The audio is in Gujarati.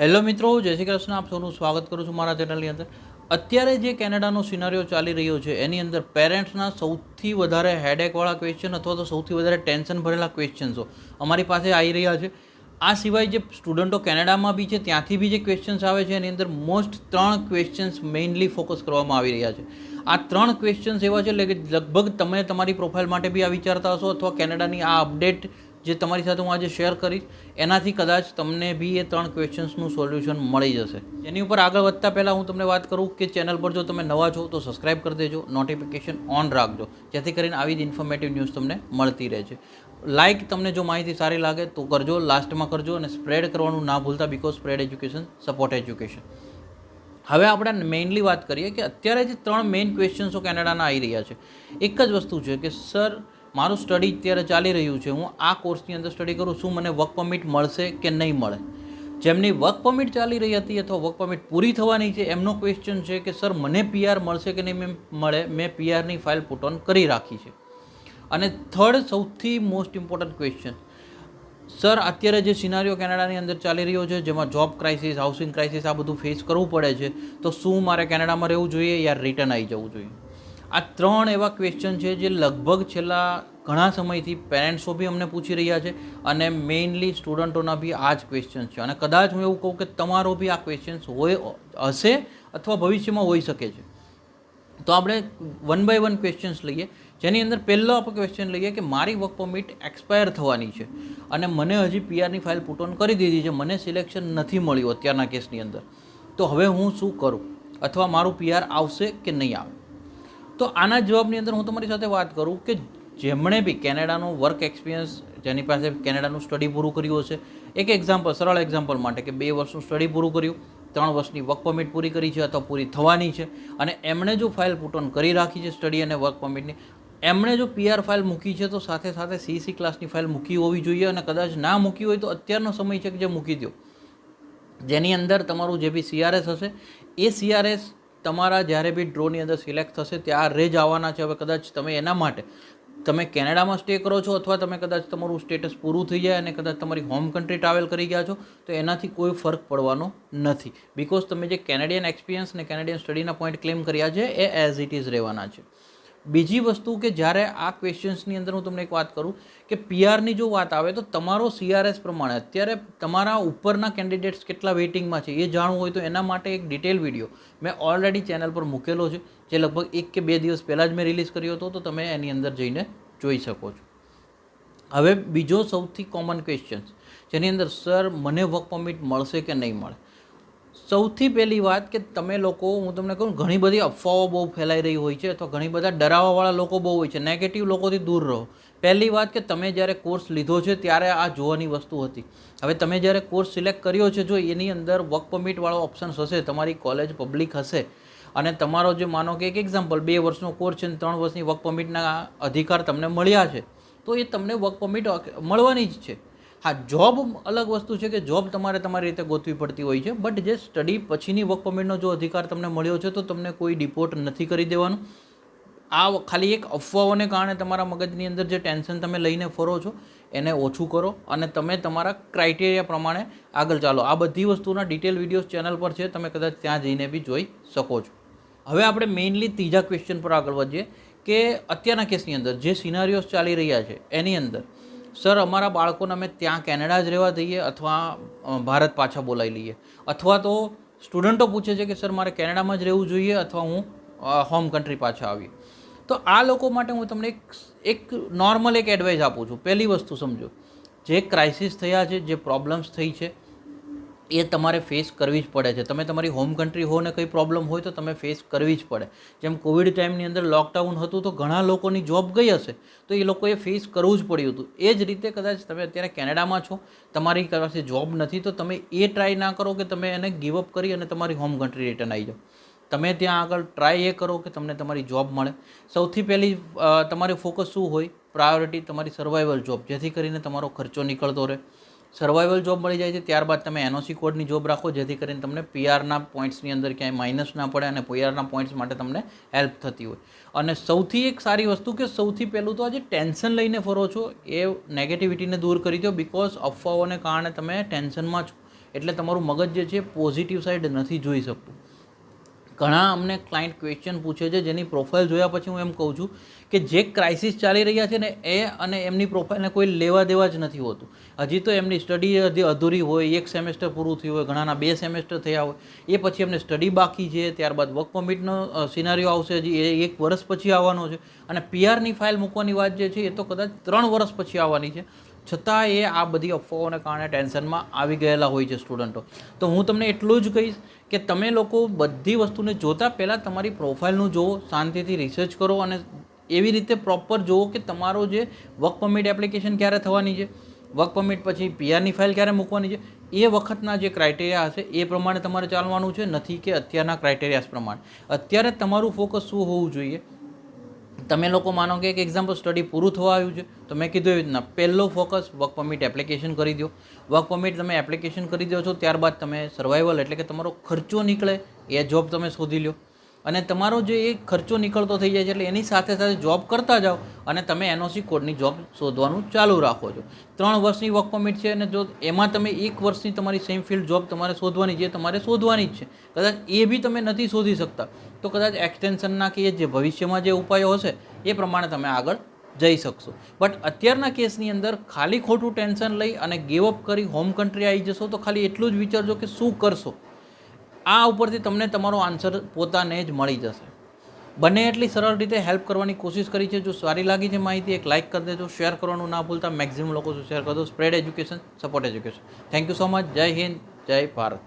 હેલો મિત્રો, જય શ્રી કૃષ્ણ. આપ સૌનું સ્વાગત કરું છું મારા ચેનલની અંદર. અત્યારે જે કેનેડાનો સિનારીઓ ચાલી રહ્યો છે, એની અંદર પેરેન્ટ્સના સૌથી વધારે હેડેકવાળા ક્વેશ્ચન અથવા તો સૌથી વધારે ટેન્શન ભરેલા ક્વેશ્ચન્સો અમારી પાસે આવી રહ્યા છે. આ સિવાય જે સ્ટુડન્ટો કેનેડામાં બી છે, ત્યાંથી બી જે ક્વેશ્ચન્સ આવે છે, એની અંદર મોસ્ટ ત્રણ ક્વેશ્ચન્સ મેઇનલી ફોકસ કરવામાં આવી રહ્યા છે. આ ત્રણ ક્વેશ્ચન્સ એવા છે, એટલે કે લગભગ તમે તમારી પ્રોફાઇલ માટે બી આ વિચારતા હશો અથવા કેનેડાની આ અપડેટ જે તમારી સાથે હું આજે શેર કરીશ, એનાથી કદાચ તમને બી એ ત્રણ ક્વેશ્ચન્સનું સોલ્યુશન મળી જશે. એની ઉપર આગળ વધતા પહેલાં હું તમને વાત કરું કે ચેનલ પર જો તમે નવા છો તો સબસ્ક્રાઇબ કરી દેજો નોટિફિકેશન ઓન રાખજો. જેથી કરીને આવી જ ઇન્ફોર્મેટિવ ન્યૂઝ તમને મળતી રહે છે. લાઇક તમને જો માહિતી સારી લાગે તો કરજો લાસ્ટમાં કરજો અને સ્પ્રેડ કરવાનું ના ભૂલતા because spread education support education હવે આપણે મેઇનલી વાત કરીએ કે અત્યારે જે ત્રણ મેઇન ક્વેશ્ચન્સો કેનેડાના આવી રહ્યા છે. એક જ વસ્તુ છે કે સર મારું સ્ટડી અત્યારે ચાલી રહ્યું છે. હું આ કોર્સની અંદર સ્ટડી કરું શું મને વર્ક પરમિટ મળશે કે નહીં મળે. જેમની વર્ક પરમિટ ચાલી રહી હતી અથવા વર્ક પરમિટ પૂરી થવાની છે, એમનો ક્વેશ્ચન છે કે સર મને પીઆર મળશે કે નહીં? મેં મળે, મેં પીઆરની ફાઇલ પુટ ઓન કરી રાખી છે. અને થર્ડ સૌથી મોસ્ટ ઇમ્પોર્ટન્ટ ક્વેશ્ચન સર અત્યારે જે સિનારીઓ કેનેડાની અંદર ચાલી રહ્યો છે, જેમાં જોબ ક્રાઇસિસ હાઉસિંગ ક્રાઇસિસ આ બધું ફેસ કરવું પડે છે, તો શું મારે કેનેડામાં રહેવું જોઈએ યા રિટર્ન આવી જવું જોઈએ? આ ત્રણ એવા ક્વેશ્ચન છે જે લગભગ છેલ્લા ઘણા સમયથી પેરેન્ટ્સો બી અમને પૂછી રહ્યા છે અને મેઇનલી સ્ટુડન્ટોના બી આ જ ક્વેશ્ચન છે. અને કદાચ હું એવું કહું કે તમારો બી આ ક્વેશ્ચન્સ હોય, હશે અથવા ભવિષ્યમાં હોઈ શકે છે. તો આપણે વન બાય વન ક્વેશ્ચન્સ લઈએ. જેની અંદર પહેલો આપણે ક્વેશ્ચન લઈએ કે મારી વર્ક પરમિટ એક્સપાયર થવાની છે. અને મને હજી પીઆરની ફાઇલ પુટ ઓન કરી દીધી છે. મને સિલેક્શન નથી મળ્યું અત્યારના કેસની અંદર. તો હવે હું શું કરું? અથવા મારું પીઆર આવશે કે નહીં આવે? તો આના જવાબની અંદર હું તમારી સાથે વાત કરું કે જેમણે બી કેનેડાનો વર્ક એક્સપિરિયન્સ જેની પાસે કેનેડાનું સ્ટડી પૂરું કર્યું હશે. એક એક્ઝામ્પલ સરળ એક્ઝામ્પલ માટે કે બે વર્ષનું સ્ટડી પૂરું કર્યું, ત્રણ વર્ષની વર્ક પરમિટ પૂરી કરી છે અથવા પૂરી થવાની છે. અને એમણે જો ફાઇલ પુટન કરી રાખી છે સ્ટડી અને વર્ક પરમિટની એમણે જો પીઆર ફાઇલ મૂકી છે, તો સાથે સાથે સીસી ક્લાસની ફાઇલ મૂકી હોવી જોઈએ અને કદાચ ના મૂકી હોય તો અત્યારનો સમય છે કે જે મૂકી દો જેની અંદર તમારું જે બી સીઆરએસ હશે, એ સીઆરએસ તમારા જ્યારે બી ડ્રોની અંદર સિલેક્ટ થશે, ત્યારે જ આવવાના છે. હવે કદાચ તમે એના માટે, તમે કેનેડામાં સ્ટે કરો છો અથવા તમે કદાચ તમારું સ્ટેટસ પૂરું થઈ જાય અને કદાચ તમારી હોમ કન્ટ્રી ટ્રાવેલ કરી ગયા છો, તો એનાથી કોઈ ફરક પડવાનો નથી. બિકોઝ તમે જે કેનેડિયન એક્સપિરિયન્સ અને કેનેડિયન સ્ટડીના પોઈન્ટ ક્લેમ કર્યા છે, એ એઝ ઇટ ઇઝ રહેવાના છે. બીજી વસ્તુ કે જ્યારે આ ક્વેશ્ચન્સની અંદર હું તમને એક વાત કરું કે પીઆરની જો વાત આવે તો તમારો સીઆરએસ પ્રમાણે અત્યારે તમારા ઉપરના કેન્ડિડેટ્સ કેટલા વેઇટિંગમાં છે એ જાણવું હોય તો એના માટે એક ડિટેલ વીડિયો મેં ઓલરેડી ચેનલ પર મૂકેલો છે, જે લગભગ એક કે બે દિવસ પહેલાં જ મેં રિલીઝ કર્યો હતો, તો તમે એની અંદર જઈને જોઈ શકો છો. હવે બીજો સૌથી કોમન ક્વેશ્ચન જેની અંદર સર મને વર્ક પરમિટ મળશે કે નહીં મળે? સૌથી પહેલી વાત કે તમે લોકો, હું તમને કહું, ઘણી બધી અફવાઓ બહુ ફેલાઈ રહી હોય છે અથવા ઘણી બધા ડરાવાવાળા લોકો બહુ હોય છે. નેગેટિવ લોકોથી દૂર રહો. પહેલી વાત કે તમે જ્યારે કોર્સ લીધો છે ત્યારે આ જોવાની વસ્તુ હતી. હવે તમે જ્યારે કોર્સ સિલેક્ટ કર્યો છે જો એની અંદર વર્ક પરમિટવાળો ઓપ્શન હશે, તમારી કોલેજ પબ્લિક હશે અને તમારો જે માનો કે એક એક્ઝામ્પલ બે વર્ષનો કોર્સ છે અને ત્રણ વર્ષની વર્ક પરમિટના અધિકાર તમને મળ્યા છે, તો એ તમને વર્ક પરમિટ મળવાની જ છે. હા જોબ અલગ વસ્તુ છે કે જોબ તમારે તમારી રીતે ગોતવી પડતી હોય છે બટ જે સ્ટડી પછીની વર્ક પરમિટનો જો અધિકાર તમને મળ્યો છે, તો તમને કોઈ ડિપોર્ટ નથી કરી દેવાનું. આ ખાલી એક અફવાઓને કારણે તમારા મગજની અંદર જે ટેન્શન તમે લઈને ફરો છો, એને ઓછું કરો અને તમે તમારા ક્રાઇટેરિયા પ્રમાણે આગળ ચાલો. આ બધી વસ્તુના ડિટેલ વિડીયોઝ ચેનલ પર છે, તમે કદાચ ત્યાં જઈને બી જોઈ શકો છો. હવે આપણે મેઇનલી ત્રીજા ક્વેશ્ચન પર આગળ વધીએ કે અત્યારના કેસની અંદર જે સિનારીઓસ ચાલી રહ્યા છે, એની અંદર સર, અમારા બાળકોને અમે ત્યાં કેનેડા જ રહેવા દઈએ અથવા ભારત પાછા બોલાવી લઈએ. અથવા તો સ્ટુડન્ટો પૂછે છે કે, સર, મારે કેનેડામાં જ રહેવું જોઈએ અથવા હું હોમ કન્ટ્રી પાછા આવીએ. તો આ લોકો માટે હું તમને એક એક નોર્મલ એક એડવાઇસ આપું છું. પહેલી વસ્તુ સમજો, જે ક્રાઇસિસ થયા છે, જે પ્રોબ્લેમ્સ થઈ છે એ તમારે ફેસ કરવી જ પડે છે. તમે તમારી હોમ કન્ટ્રી હો ને કંઈ પ્રોબ્લેમ હોય તો તમે ફેસ કરવી જ પડે. જેમ કોવિડ ટાઈમની અંદર લોકડાઉન હતું તો ઘણા લોકોની જોબ ગઈ હશે. તો એ લોકોએ ફેસ કરવું જ પડ્યું હતું. એ જ રીતે કદાચ તમે અત્યારે કેનેડામાં છો, તમારી પાસે જોબ નથી, તો તમે એ ટ્રાય ના કરો કે તમે એને ગીવઅપ કરી અને તમારી હોમ કન્ટ્રી રિટર્ન આવી જાઓ. તમે ત્યાં આગળ ટ્રાય એ કરો કે તમને તમારી જોબ મળે. સૌથી પહેલી તમારે ફોકસ શું હોય? પ્રાયોરિટી તમારી સર્વાઈવલ જોબ જેથી કરીને તમારો ખર્ચો નીકળતો રહે. સર્વાઈવલ જોબ મળી જાય છે, ત્યારબાદ તમે એનઓસી કોડની જોબ રાખો, જેથી કરીને તમને પીઆરના પોઈન્ટ્સની અંદર ક્યાંય માઇનસ ના પડે અને પીઆરના પોઈન્ટ્સ માટે તમને હેલ્પ થતી હોય. અને સૌથી એક સારી વસ્તુ કે સૌથી પહેલું તો આજે ટેન્શન લઈને ફરો છો, એ નેગેટિવિટીને દૂર કરી દો બિકોઝ અફવાઓને કારણે તમે ટેન્શનમાં છો. એટલે તમારું મગજ જે છે પોઝિટિવ સાઈડ નથી જોઈ શકતું. ઘણા અમને ક્લાયન્ટ ક્વેશ્ચન પૂછે છે, જેની પ્રોફાઇલ જોયા પછી હું એમ કહું છું કે જે ક્રાઇસિસ ચાલી રહ્યા છે ને, એ અને એમની પ્રોફાઇલને કોઈ લેવા દેવા જ નથી હોતું. હજી તો એમની સ્ટડી હજી અધૂરી હોય, એક સેમેસ્ટર પૂરું થયું હોય, ઘણાના બે સેમેસ્ટર થયા હોય, એ પછી એમને સ્ટડી બાકી છે, ત્યારબાદ વર્ક પરમિટનો સિનારીઓ આવશે, હજી એ એક વર્ષ પછી આવવાનો છે. અને પીઆરની ફાઇલ મૂકવાની વાત જે છે, એ તો કદાચ ત્રણ વર્ષ પછી આવવાની છે. છતાં એ આ બધી અફવાઓને કારણે ટેન્શનમાં આવી ગયેલા હોય છે સ્ટુડન્ટો. તો હું તમને એટલું જ કહીશ કે તમે લોકો બધી વસ્તુને જોતાં પહેલાં તમારી પ્રોફાઇલનું જુઓ, શાંતિથી રિસર્ચ કરો અને એવી રીતે પ્રોપર જુઓ કે તમારો જે વર્ક પરમિટ એપ્લિકેશન ક્યારે થવાની છે વર્ક પરમિટ પછી પીઆરની ફાઇલ ક્યારે મૂકવાની છે, એ વખતના જે ક્રાઇટેરિયા હશે એ પ્રમાણે તમારે ચાલવાનું છે. નથી કે અત્યારના ક્રાઇટેરિયાસ પ્રમાણે. અત્યારે તમારું ફોકસ શું હોવું જોઈએ? તમે લોકો માનો કે એક એક્ઝામ્પલ સ્ટડી પૂરું થવા આવ્યું છે, તો મેં કીધું એવી રીતના, પહેલો ફોકસ વર્ક પરમિટ એપ્લિકેશન કરી દો. વર્ક પરમિટ તમે એપ્લિકેશન કરી દો છો, ત્યારબાદ તમે સર્વાઈવલ એટલે કે તમારો ખર્ચો નીકળે, એ જોબ તમે શોધી લો અને તમારો જે એ ખર્ચો નીકળતો થઈ જાય છે એટલે એની સાથે સાથે જોબ કરતા જાઓ અને તમે એનઓસી કોડની જોબ શોધવાનું ચાલુ રાખો છો. ત્રણ વર્ષની વર્ક પરમિટ છે અને જો એમાં તમે એક વર્ષની તમારી સેમ ફિલ્ડ જોબ તમારે શોધવાની છે તમારે શોધવાની જ છે. કદાચ એ બી તમે નથી શોધી શકતા. તો કદાચ એક્સટેન્શનના કે જે ભવિષ્યમાં જે ઉપાયો હશે એ પ્રમાણે તમે આગળ જઈ શકશો. બટ અત્યારના કેસની અંદર ખાલી ખોટું ટેન્શન લઈ અને ગેવઅપ કરી હોમ કન્ટ્રી આવી જશો તો ખાલી એટલું જ વિચારજો કે શું કરશો. આ ઉપરથી તમને તમારો આન્સર પોતાને જ મળી જશે. બને એટલી સરળ રીતે હેલ્પ કરવાની કોશિશ કરી છે. જો સારી લાગી છે માહિતી, એક લાઇક કરી દેજો. શેર કરવાનું ના ભૂલતા. મેક્ઝિમમ લોકો શેર કરજો spread education support education thank you so much જય હિન્દ, જય ભારત.